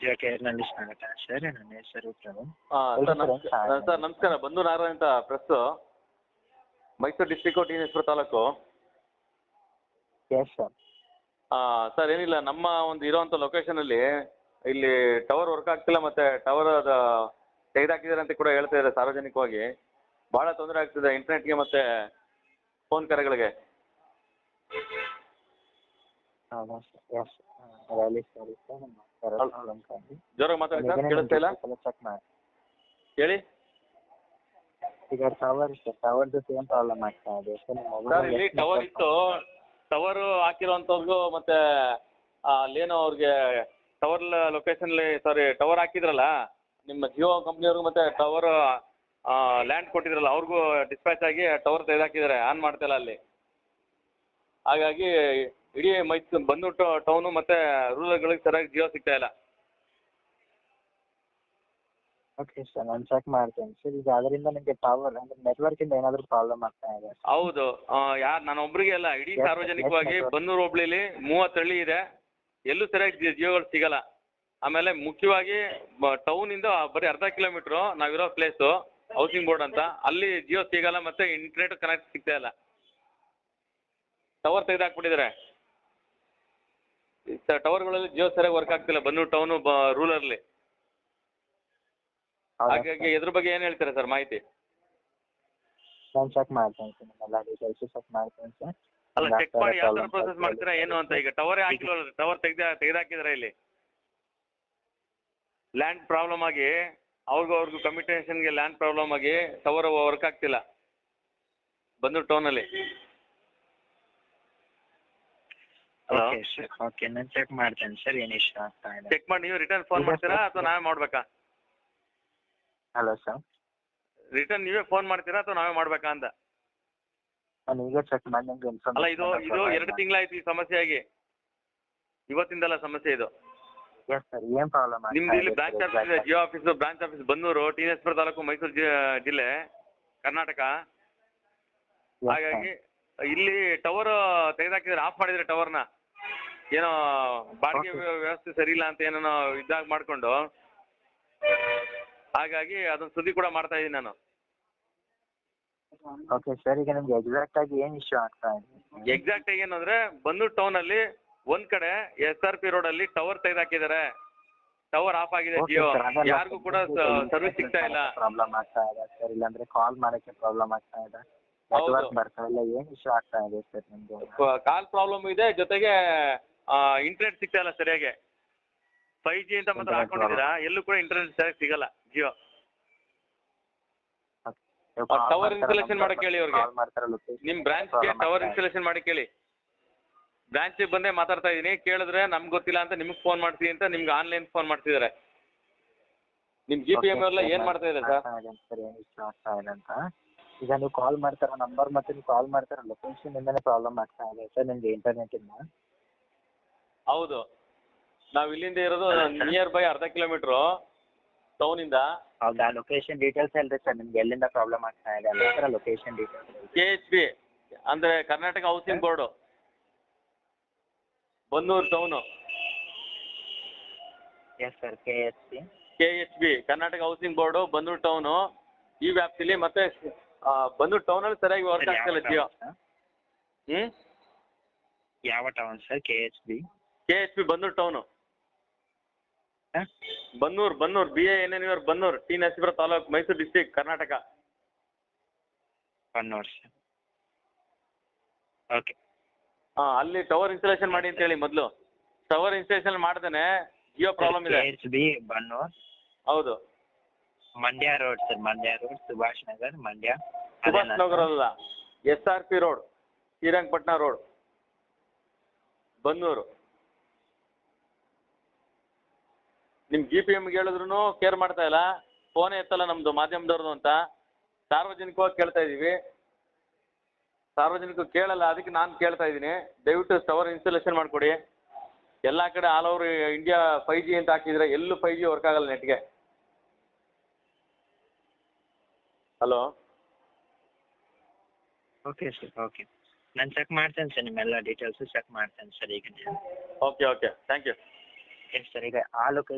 Sir ನನ್ನ ಹೆಸರು ಪ್ರಭು. ಹಾಂ ಸರ್ ನಮಸ್ಕಾರ. ಬಂಧು ನಾರಾಯಣ ಅಂತ ಪ್ರೆಸ್ ಮೈಸೂರು ಡಿಸ್ಟಿಕ್ ಟೀನೇಶ್ವರ ತಾಲೂಕು. ಎಸ್ ಸರ್ ಸರ್ ಏನಿಲ್ಲ ನಮ್ಮ ಒಂದು ಇರುವಂತ ಲೊಕೇಶನ್ ಅಲ್ಲಿ ಇಲ್ಲಿ ಟವರ್ ವರ್ಕ್ ಆಗ್ತಿಲ್ಲ ಮತ್ತೆ ಟವರ್ ಅದ ತೆಗೆದಾಕಿದ್ದಾರೆ ಅಂತ ಕೂಡ ಹೇಳ್ತಾ ಇದ್ದಾರೆ ಸಾರ್ವಜನಿಕವಾಗಿ. ಬಹಳ ತೊಂದರೆ ಆಗ್ತಿದೆ ಇಂಟರ್ನೆಟ್ಗೆ ಮತ್ತೆ ಫೋನ್ ಕರೆಗಳಿಗೆ ಹೌದಾ ಸರ್ ಎಸ್ ರ್ಯಾಲಿ ಸರಿ ಸರ್ ನಮ್ಮ ಹೌದು. ಪ್ರಾಬ್ಲಮ್ ಕಾಗಿ ಜೋರಾಗಿ ಮಾತಾಡಿ ಸರ್ ಕೇಳಿಸ್ತಾ ಇಲ್ಲ? ಚೆಕ್ ಹೇಳಿ. ಈಗ ಟವರ್ ಸರ್ ಟವರ್ದು ಸೇಮ್ ಪ್ರಾಬ್ಲಮ್ ಆಗ್ತಾ ಇದೆ ಸರ್ ಇಲ್ಲಿ ಟವರ್ ಇತ್ತು. ಟವರ್ ಹಾಕಿರೋಂಥವ್ರಿಗೂ ಮತ್ತೆ ಅಲ್ಲೇನೋ ಅವ್ರಿಗೆ ಟವರ್ ಲೊಕೇಶನ್ ಸಾರಿ ಟವರ್ ಹಾಕಿದ್ರಲ್ಲ? ನಿಮ್ಮ ಜಿಯೋ ಕಂಪ್ನಿಯವ್ರಿಗೂ ಮತ್ತೆ ಟವರ್ ಲ್ಯಾಂಡ್ ಕೊಟ್ಟಿದ್ರಲ್ಲ, ಅವ್ರಿಗೂ ಡಿಸ್ಪ್ಯಾಚ್ ಆಗಿ ಟವರ್ ತೆಗೆದಾಕಿದ್ದಾರೆ. ಆನ್ ಮಾಡ್ತಿಲ್ಲ ಅಲ್ಲಿ. ಹಾಗಾಗಿ ಇಡೀ ಮೈಸೂರು ಬಂದು ಟೌನು ಮತ್ತೆ ರೂರಲ್ಗಳಿಗೆ ಸರಿಯಾಗಿ ಜಿಯೋ ಸಿಗ್ತಾ ಇಲ್ಲ. ಓಕೆ ಸರ್ ನಾನು ಚೆಕ್ ಮಾಡ್ತೇನೆ. ಸರ್ ಈಗ ಅದರಿಂದ ನಿಮಗೆ ಟವರ್ ಅಂದ್ರೆ ನೆಟ್ವರ್ಕಿಂದ ಏನಾದರೂ ಪ್ರಾಬ್ಲಮ್ ಆಗ್ತಾ ಇದೆ ಹೌದು. ಯಾರು ನಾನು ಒಬ್ಬರಿಗೆ ಅಲ್ಲ ಇಡೀ ಸಾರ್ವಜನಿಕವಾಗಿ. ಬನ್ನೂರು ಹೋಬಳಿಲಿ ಮೂವತ್ತು ಹಳ್ಳಿ ಇದೆ. ಎಲ್ಲೂ ಸರಿಯಾಗಿ ಜಿಯೋಗಳು ಸಿಗಲ್ಲ. ಆಮೇಲೆ ಮುಖ್ಯವಾಗಿ ಟೌನಿಂದ ಬರೀ ಅರ್ಧ ಕಿಲೋಮೀಟ್ರು ನಾವಿರೋ ಪ್ಲೇಸು ಹೌಸಿಂಗ್ ಬೋರ್ಡ್ ಅಂತ. ಅಲ್ಲಿ ಜಿಯೋ ಸಿಗಲ್ಲ ಮತ್ತೆ ಇಂಟರ್ನೆಟ್ ಕನೆಕ್ಟ್ ಸಿಗ್ತಾ ಇಲ್ಲ. ಟವರ್ ತೆಗೆದಾಕ್ಬಿಟ್ಟಿದ್ದಾರೆ ಟವರ್ಗಳಲ್ಲಿ ಜಿಯೋ ಸರಿಯಾಗಿ ವರ್ಕ್ ಆಗ್ತಿಲ್ಲ. ಬನ್ನೂರು ಟೌನ್ ರೂಲರ್ ಅಲ್ಲಿ ಹಾಗಾಗಿ ಇದ್ರ ಬಗ್ಗೆ ಏನು ಹೇಳ್ತೀರಾ ಸರ್ ಮಾಹಿತಿ? ನಾನು ಚೆಕ್ ಮಾಡ್ತೇನೆ ಸರ್ ನಿಮ್ಮೆಲ್ಲ. ಡೀಟೇಲ್ಸು ಚೆಕ್ ಮಾಡ್ತೇನೆ ಸರ್. ಅಲ್ಲ ಚೆಕ್ ಮಾಡಿ ಯಾವ ಥರ problem ಪ್ರೊಸೆಸ್ ಮಾಡ್ತೀರಾ ಏನು ಅಂತ ಈಗ? ಟವರ್ ಹಾಕಿಲ್ವಲ್ಲ ಟವರ್ ತೆಗ್ದು ತೆಗೆದಾಕಿದ್ರೆ ಇಲ್ಲಿ? ಲ್ಯಾಂಡ್ ಪ್ರಾಬ್ಲಮ್ ಆಗಿ ಅವ್ರಿಗೂ ಅವ್ರಿಗೂ ಗೆ ಲ್ಯಾಂಡ್ ಪ್ರಾಬ್ಲಮ್ ಆಗಿ ಟವರ್ ವರ್ಕ್ ಆಗ್ತಿಲ್ಲ. ಬಂದು ಟೌನಲ್ಲಿ ಹಲೋ ಓಕೆ ಸರ್ ಓಕೆ ನಾನು ಚೆಕ್ ಮಾಡ್ತೇನೆ. ಸರ್ ಏನು ಇಶ್ಯೂ ಆಗ್ತಾ ಇದೆ ಚೆಕ್ ಮಾಡಿ ನೀವು ರಿಟರ್ನ್ ಫೋನ್ ಮಾಡ್ತೀರಾ ಅಥವಾ ನಾವೇ ಮಾಡ್ಬೇಕಾ? ಹಲೋ ಸರ್ ರಿಟರ್ನ್ ನೀವೇ ಫೋನ್ ಮಾಡ್ತೀರಾ ಅಥವಾ ನಾವೇ ಮಾಡ್ಬೇಕಾ ಅಂತ? ನಾನು ಈಗ ಚೆಕ್ ಮಾಡಿ ನಿಮ್ಗೆ ಅಲ್ಲ ಇದು ಇದು ಎರಡು ತಿಂಗಳಾಯ್ತು ಈ ಸಮಸ್ಯೆ ಆಗಿ ಇವತ್ತಿಂದಲ್ಲ ಸಮಸ್ಯೆ ಇದು. ಎಸ್ ಸರ್ ಏನು ಪ್ರಾಬ್ಲಮ್ ನಿಮ್ದು ಇಲ್ಲಿ ಬ್ರಾಂಚ್ ಆಫೀಸ್ ಇದೆ Jio office branch office Bannur T S Pura taluk Mysuru ಜಿಲ್ಲೆ ಕರ್ನಾಟಕ. ಹಾಗಾಗಿ ಇಲ್ಲಿ ಟವರ್ ತೆಗೆದಾಕಿದ್ರೆ ಆಫ್ ಮಾಡಿದ್ರೆ ಟವರ್ನ ಏನೋ ಬಾಡಿಗೆ ವ್ಯವಸ್ಥೆ ಸರಿ ಇಲ್ಲ ಅಂತ ಏನೋ ಇದಾಗ ಮಾಡಿಕೊಂಡು ಹಾಗಾಗಿ ಅದನ್ನ ಸುದ್ದಿ ಕೂಡ ಮಾಡ್ತಾ ಇದ್ದೀನಿ ನಾನು. ಓಕೆ ಸರ್ ಈಗ ನಿಮ್ಗೆ ಎಕ್ಸಾಕ್ಟ್ ಆಗಿ ಏನು ಇಶ್ಯೂ ಆಗ್ತಾ ಇದೆ? ಎಕ್ಸಾಕ್ಟ್ ಆಗಿ ಏನಂದ್ರೆ ಬಂದು ಟೌನ್ ಅಲ್ಲಿ ಒಂದ್ ಕಡೆ ಎಸ್ ಆರ್ ಪಿ ರೋಡ್ ಅಲ್ಲಿ ಟವರ್ ತೆಗೆದಾಕಿದ್ದಾರೆ ಟವರ್ ಆಫ್ ಆಗಿದೆ ಜಿಯೋ. ಯಾರಿಗೂ ಕೂಡ ಸರ್ವಿಸ್ ಸಿಗ್ತಾ ಇಲ್ಲ. ಪ್ರಾಬ್ಲಮ್ ಆಗ್ತಾ ಇದೆ ಸರ್ ಇಲ್ಲಾಂದ್ರೆ ಕಾಲ್ ಮಾಡಕ್ಕೆ ಪ್ರಾಬ್ಲಮ್ ಆಗ್ತಾ ಇದೆ. ನೆಟ್ವರ್ಕ್ ಬರ್ತಾ ಇಲ್ಲ. ಏನು ಇಶ್ಯೂ ಆಗ್ತಾ ಇದೆ ಸರ್ ನಿಮ್ಗೆ? ಕಾಲ್ ಪ್ರಾಬ್ಲಮ್ ಇದೆ. ಜೊತೆಗೆ ಇಂಟರ್ನೆಟ್ ಸಿಗ್ತಾ ಇಲ್ಲ ಸರಿಯಾಗಿ. ಫೈವ್ ಜಿ ಅಂತ ಮಾತ್ರ ಹಾಕೊಂಡಿದ್ದೀರಾ? ಎಲ್ಲೂ ಕೂಡ ಇಂಟರ್ನೆಟ್ ಸರಿಯಾಗಿ ಸಿಗಲ್ಲ ಜಿಯೋ ಟವರ್ ಇನ್ಸ್ಟಾಲೇಷನ್ ಮಾಡಕ್ಕೆ ಹೇಳಿ ಅವ್ರಿಗೆ. ನಿಮ್ ಬ್ರಾಂಚ್ಗೆ ಟವರ್ ಇನ್ಸ್ಟಾಲೇಷನ್ ಮಾಡಿ ಕೇಳಿ ಬ್ರಾಂಚಿಗೆ ಬಂದೇ ಮಾತಾಡ್ತಾ ಇದೀನಿ ಕೇಳಿದ್ರೆ ನಮ್ಗೆ ಗೊತ್ತಿಲ್ಲ ಅಂತ ನಿಮ್ಗೆ ಫೋನ್ ಮಾಡ್ತೀನಿ ಅಂತ ನಿಮ್ಗೆ ಆನ್ಲೈನ್ ಫೋನ್ ಮಾಡ್ತಿದ್ದಾರೆ. ನಿಮ್ ಜಿ ಪಿ ಎಂ ಎಲ್ಲ ಏನ್ ಮಾಡ್ತಾ ಇದೆ ಸರ್? ಅಂತ ಈಗ ನೀವು ಕಾಲ್ ಮಾಡ್ತಾರ ನಂಬರ್ ಮತ್ತೆ ನೀವು ಕಾಲ್ ಮಾಡ್ತಾರ ಲೊಕೇಶನ್ ಇಂದನೇ ಪ್ರಾಬ್ಲಮ್ ಆಗ್ತಾ ಇದೆ. ಸರ್ ನಿಮ್ಗೆ ಇಂಟರ್ನೆಟ್ ಇಂದ ಹೌದು. ನಾವು ಇಲ್ಲಿಂದ ಇರೋದು ನಿಯರ್ ಬೈ ಅರ್ಧ ಕಿಲೋಮೀಟ್ರು ಟೌನಿಂದ ಹೌದಾ? ಲೊಕೇಶನ್ ಡೀಟೇಲ್ಸ್ ಹೇಳ್ರಿ ಸರ್ ನಿಮ್ಗೆ ಎಲ್ಲಿಂದ ಪ್ರಾಬ್ಲಮ್ ಆಗ್ತಾ ಇದೆ ಅಲ್ಲ sir location details K H B ಅಂದರೆ Karnataka housing board Bannur town yes sir K H C K H B Karnataka housing board Bannur town ಈ ವ್ಯಾಪ್ತಿಲಿ ಮತ್ತೆ ಆ, ಬನ್ನೂರು ಟೌನಲ್ಲಿ ಸರಿಯಾಗಿ ವರ್ಕ್ ಆಗ್ತಿಲ್ಲ ಜಿಯೋ. ಹ್ಞೂ ಯಾವ town sir K H B K H P Bannur town Bannur Bannur B A N N U R Bannur T Narasipura taluk Mysuru district Karnataka okay ಹಾಂ ಅಲ್ಲಿ ಟವರ್ ಇನ್ಸ್ಟಾಲೇಷನ್ ಮಾಡಿ ಅಂತ ಹೇಳಿ ಮೊದಲು. ಟವರ್ ಇನ್ಸ್ಟಾಲೇಷನ್ ಮಾಡ್ದೇನೆ ಜಿಯೋ ಪ್ರಾಬ್ಲಮ್ ಕೆ ಇದೆ H B Bannur ಹೌದು. Mandya road sir Mandya road Subhash Nagar Mandya Subhash ಅದೇನಾ ನಗರ ಅಲ್ಲ. S R P road Srirangapatna road Bannur ನಿಮ್ಮ ಜಿ ಪಿ ಎಮ್ಗೆ ಹೇಳಿದ್ರು ಕೇರ್ ಮಾಡ್ತಾ ಇಲ್ಲ. ಫೋನೇ ಎತ್ತಲ್ಲ ನಮ್ದು ಮಾಧ್ಯಮದವ್ರದ್ದು ಅಂತ. ಸಾರ್ವಜನಿಕವಾಗಿ ಕೇಳ್ತಾ ಇದ್ದೀವಿ ಸಾರ್ವಜನಿಕ ಕೇಳಲ್ಲ ಅದಕ್ಕೆ ನಾನು ಕೇಳ್ತಾ ಇದ್ದೀನಿ ದಯವಿಟ್ಟು ಟವರ್ ಇನ್ಸ್ಟಾಲೇಷನ್ ಮಾಡಿಕೊಡಿ. ಎಲ್ಲ ಕಡೆ all over India five G ಅಂತ ಹಾಕಿದ್ರೆ ಎಲ್ಲೂ ಫೈವ್ ಜಿ ವರ್ಕ್ ಆಗಲ್ಲ ನೆಟ್ಗೆ ಹಲೋ ಓಕೆ ಸರ್ ಓಕೆ ನಾನು ಚೆಕ್ ಮಾಡ್ತೇನೆ ಸರ್ ನಿಮ್ಮೆಲ್ಲ ಡೀಟೇಲ್ಸು ಚೆಕ್ ಮಾಡ್ತೇನೆ ಸರ್ ಈಗ. Okay okay thank you sir ಈಗ ಆ ಲೊಕೇಶನ್